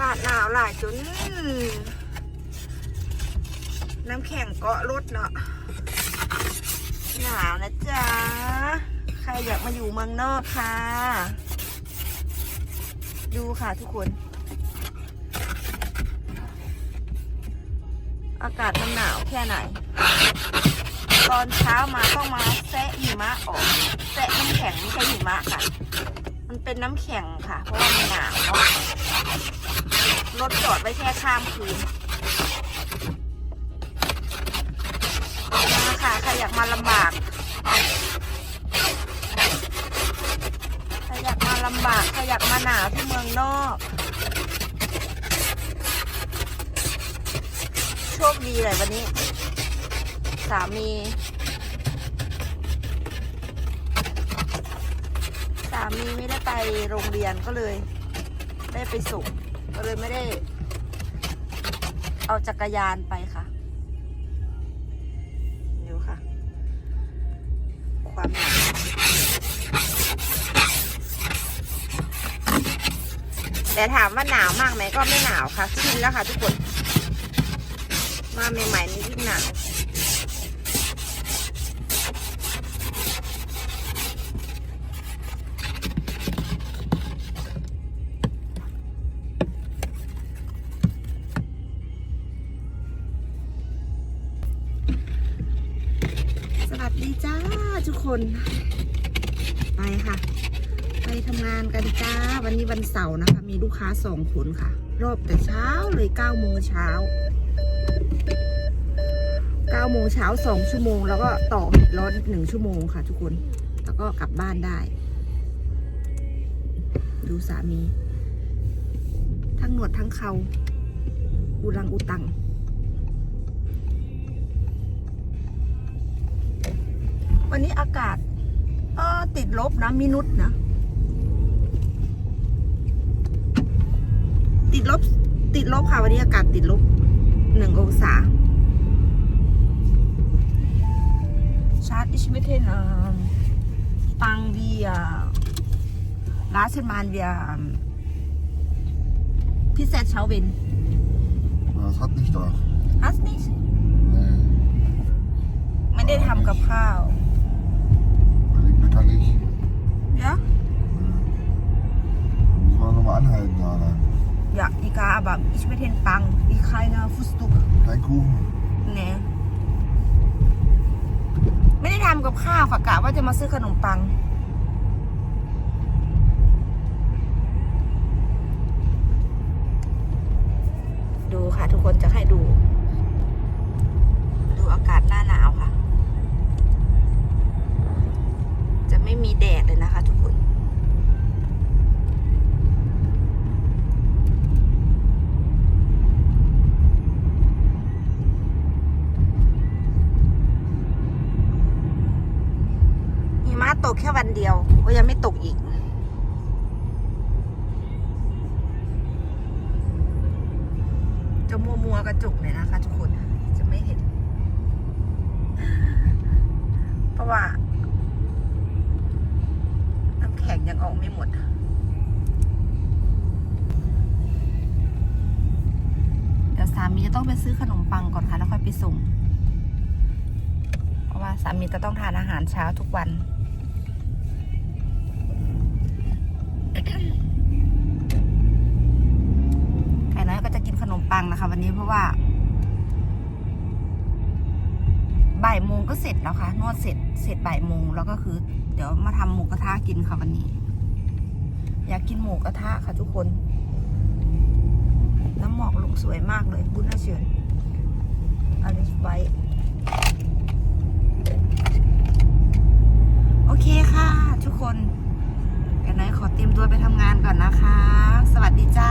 ากาศหนาวหลายจน น้ำแข็งเกาะรถเนาะหนาวนะจ๊ะ ใครอยากมาอยู่เมืองนอกค่ะ ดูค่ะทุกคน อากาศมันหนาวแค่ไหน ตอนเช้ามาต้องมาแซะหิมะออกแซะน้ำแข็งไม่ใช่หิมะค่ะ มันเป็นน้ำแข็งค่ะ เพราะว่ามันหนาวเนาะ รถจอดไว้แค่ข้ามคืนมาค่ะใครอยากมาลำบากใครอยากมาลำบากใครอยากมาหนาวที่เมืองนอก โชคดีเลยวันนี้ สามีสามีไม่ได้ไปโรงเรียนก็เลย ได้ไปส่ง ก็เลยไม่ได้ เอาจักรยานไปค่ะดูค่ะ ความหนาวแต่ถามว่าหนาวมากไหมก็ไม่หนาวค่ะชินแล้วค่ะทุกคน มาใหม่ๆนี่ยิ่งหนาว จ้าทุกคน ไปค่ะ ไปทำงานกันจ้า วันนี้วันเสาร์นะคะ มีลูกค้าสองคนค่ะ รอบแต่เช้าเลยเก้าโมงเช้าเก้าโมงเช้าสองชั่วโมง แล้วก็ต่อรถอีกหนึ่งชั่วโมงค่ะ ทุกคน แล้วก็กลับบ้านได้ ดูสามี ทั้งหนวดทั้งเขา อุรังอุตัง วันนี้อากาศเออติดลบนะมินุษนะ ติดลบ ติดลบค่ะ วันนี้อากาศติดลบหนึ่งองศาชาร์จอิชเมเทนปังเวียลาเซนมานเวียพิเศษเชาเวน Das hat nicht da. ฮัสนี่ Nee, ไม่ได้ทำกับข้าว Liebe kann ich. เดี๋ยว Muss man nochmal anhalten da. Dann. อยากอีกาแบบอิชเมเทนปังอีใครนะฟุสตุก Kein Kuchen. เนี่ยไม่ได้ทำกับข้าวค่ะกะว่าจะมาซื้อขนมปัง ดูค่ะทุกคนจะให้ดู ดูอากาศหน้าหนาวค่ะ จะไม่มีแดดเลยนะคะทุกคน หิมะตกแค่วันเดียวก็ยังไม่ตกอีก จะมัวมัวกระจุกเลยนะคะทุกคนจะไม่เห็น เพราะว่าน้ำแข็งยังออกไม่หมดเดี๋ยวสามีจะต้องไปซื้อขนมปังก่อนค่ะ แล้วค่อยไปส่งเพราะว่าสามีจะต้องทานอาหารเช้าทุกวัน นะคะ วันนี้เพราะว่าบ่ายโมงก็เสร็จแล้วค่ะ นวดเสร็จเสร็จบ่ายโมงแล้วก็คือ เดี๋ยวมาทำหมูกระทะกินค่ะวันนี้ อยากกินหมูกระทะค่ะทุกคน น้ำหมอกลงสวยมากเลยบุญน่าเชิญอลิสไว้โอเคค่ะ ทุกคนกันน้อยขอเตรียมตัวไปทำงานก่อนนะคะ สวัสดีจ้า